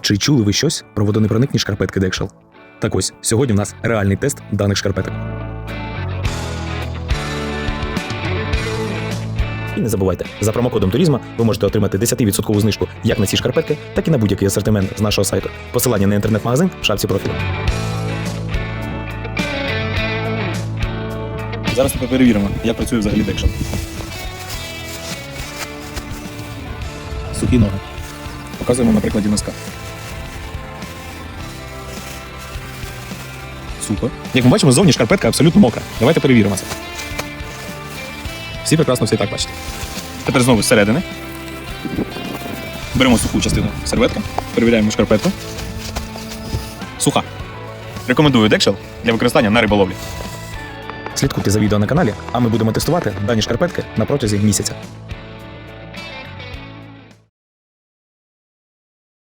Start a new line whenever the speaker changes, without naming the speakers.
Чи чули ви щось про водонепроникні шкарпетки Декшел? Так ось, сьогодні в нас реальний тест даних шкарпеток. І не забувайте, за промокодом турізма ви можете отримати 10% знижку як на ці шкарпетки, так і на будь-який асортимент з нашого сайту. Посилання на інтернет-магазин в шапці профілю. Зараз ми перевіримо, як працює взагалі Декшел. Сухі ноги. Показуємо на прикладі носка. Супер. Як ми бачимо, зовні шкарпетка абсолютно мокра. Давайте перевіримо це. Всі прекрасно все і так бачите. Тепер знову зсередини. Беремо суху частину серветки, перевіряємо шкарпетку. Суха. Рекомендую Декшел для використання на риболовлі. Слідкуйте за відео на каналі, а ми будемо тестувати дані шкарпетки на протязі місяця.